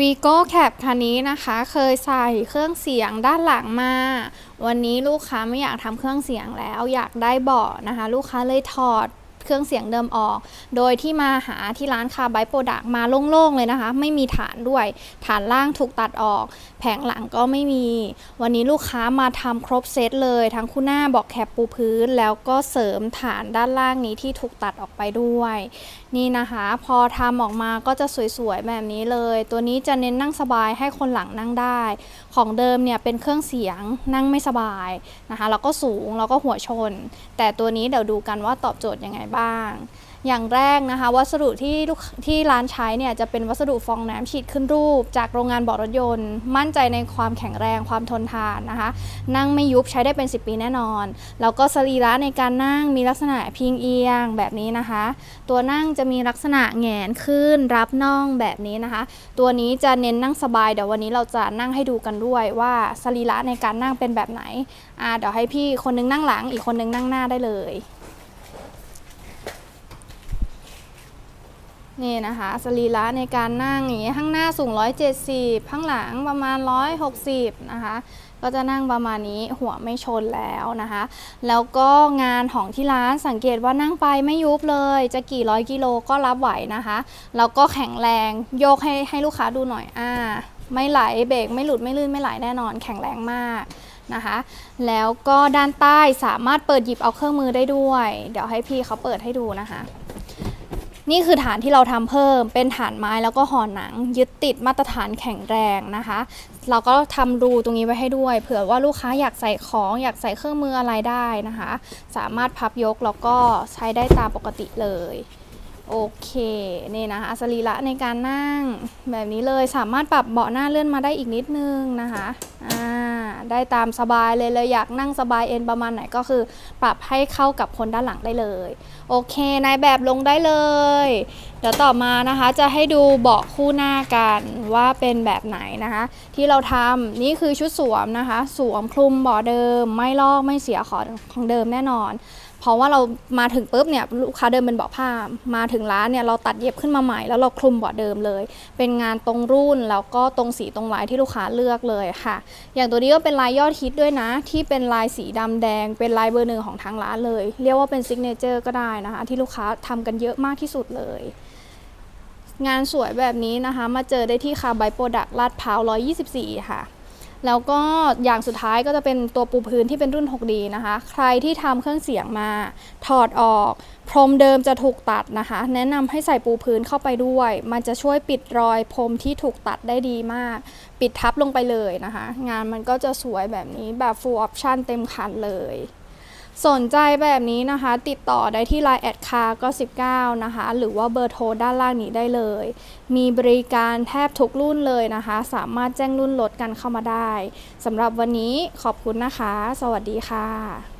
วีโก้แคปคันนี้นะคะเคยใส่เครื่องเสียงด้านหลังมา วันนี้ลูกค้าไม่อยากทำเครื่องเสียงแล้วอยากได้เบาะนะคะ ลูกค้าเลยถอด เครื่องเสียงเดิมออก โดยที่มาหาที่ร้านคาไบโปรดักมาโล่งๆเลยนะคะ ไม่มีฐานด้วย ฐานล่างถูกตัดออก แผงหลังก็ไม่มี วันนี้ลูกค้ามาทำครบเซตเลย ทั้งคู่หน้าบอกแคปปูพื้น แล้วก็เสริมฐานด้านล่างนี้ที่ถูกตัดออกไปด้วย นี่นะคะ พอทำออกมาก็จะสวยๆแบบนี้เลย ตัวนี้จะเน้นนั่งสบายให้คนหลังนั่งได้ ของเดิมเนี่ยเป็นเครื่องเสียงนั่งไม่สบายนะคะแล้วก็สูงแล้วก็หัวชน แต่ตัวนี้เดี๋ยวดูกันว่าตอบโจทย์ยังไงบ้างอย่างแรกนะคะ วัสดุที่ลูกที่ร้านใช้เนี่ยจะเป็นวัสดุฟองน้ำฉีดขึ้นรูป จากโรงงานเบาะรถยนต์ มั่นใจในความแข็งแรงความทนทานนะคะ นั่งไม่ยุบใช้ได้เป็น 10 ปีแน่นอน แล้วก็สรีระในการนั่งมีลักษณะพิงเอียงแบบนี้นะคะ ตัวนั่งจะมีลักษณะแงนขึ้น รับน่องแบบนี้นะคะ ตัวนี้จะเน้นนั่งสบายเดี๋ยววันนี้เราจะนั่งให้ดูกันด้วยว่าสรีระในการนั่งเป็นแบบไหนอ่าเดี๋ยวให้พี่คนนึงนั่งหลังอีกคนนึงนั่งหน้าได้เลย นี่นะคะสรีระในการนั่งอย่างนี้ข้างหน้าสูง 170 ข้างหลังประมาณ 160 นะคะ ก็จะนั่งประมาณนี้หัวไม่ชนแล้วนะคะ แล้วก็งานของที่ร้านสังเกตว่านั่งไปไม่ยุบเลย จะกี่ร้อยกิโลก็รับไหวนะคะ แล้วก็แข็งแรงโยกให้ให้ลูกค้าดูหน่อยอ่าไม่ไหลเบรกไม่หลุดไม่ลื่นไม่ไหลแน่นอน แข็งแรงมากนะคะ แล้วก็ด้านใต้สามารถเปิดหยิบเอาเครื่องมือได้ด้วย เดี๋ยวให้พี่เขาเปิดให้ดูนะคะ นี่คือฐานที่เราทำเพิ่ม เป็นฐานไม้แล้วก็ห่อหนัง ยึดติดมาตรฐานแข็งแรงนะคะ เราก็ทำรูตรงนี้ไว้ให้ด้วย เผื่อว่าลูกค้าอยากใส่ของอยากใส่เครื่องมืออะไรได้นะคะ สามารถพับยกแล้วก็ใช้ได้ตามปกติเลยโอเคนี่นะคะสรีระในการนั่งแบบนี้เลยสามารถปรับเบาะหน้าเลื่อนมาได้อีกนิดนึงนะคะอ่า ได้ตามสบายเลยเลยอยากนั่งสบายเอ็นประมาณไหนก็คือ ปรับให้เข้ากับคนด้านหลังได้เลย โอเคนายแบบลงได้เลย เดี๋ยวต่อมานะคะจะให้ดูเบาะคู่หน้ากันว่าเป็นแบบไหนนะคะ ที่เราทำนี่คือชุดสวมนะคะ สวมคลุมเบาะเดิม ไม่ลอกไม่เสียของของเดิมแน่นอน เพราะว่าเรามาถึงปุ๊บเนี่ยลูกค้าเดิมเป็นเบาะผ้า มาถึงร้านเนี่ยเราตัดเย็บขึ้นมาใหม่แล้วเราคลุมเบาะเดิมเลย เป็นงานตรงรุ่นแล้วก็ตรงสีตรงลายที่ลูกค้าเลือกเลยค่ะ อย่างตัวนี้ก็เป็นลายยอดฮิตด้วยนะ ที่เป็นลายสีดำแดง เป็นลายเบอร์หนึ่งของทางร้านเลย เรียกว่าเป็นซิกเนเจอร์ก็ได้นะคะ ที่ลูกค้าทำกันเยอะมากที่สุดเลยงานสวยแบบนี้นะคะ มาเจอได้ที่คาไบโปรดักลาดพร้าว 124 ค่ะ แล้วก็อย่างสุดท้ายก็จะเป็นตัวปูพื้นที่เป็นรุ่น 6D นะคะ ใครที่ทำเครื่องเสียงมา ถอดออก พรมเดิมจะถูกตัดนะคะ แนะนำให้ใส่ปูพื้นเข้าไปด้วย มันจะช่วยปิดรอยพรมที่ถูกตัดได้ดีมาก ปิดทับลงไปเลยนะคะ งานมันก็จะสวยแบบนี้แบบ full option เต็มคันเลย สนใจแบบนี้นะคะ ติดต่อได้ที่ Line แอดคาก็19 นะคะ หรือว่าเบอร์โทรด้านล่างนี้ได้เลย มีบริการแทบทุกรุ่นเลยนะคะ สามารถแจ้งรุ่นลดกันเข้ามาได้สำหรับวันนี้ขอบคุณนะคะ สวัสดีค่ะ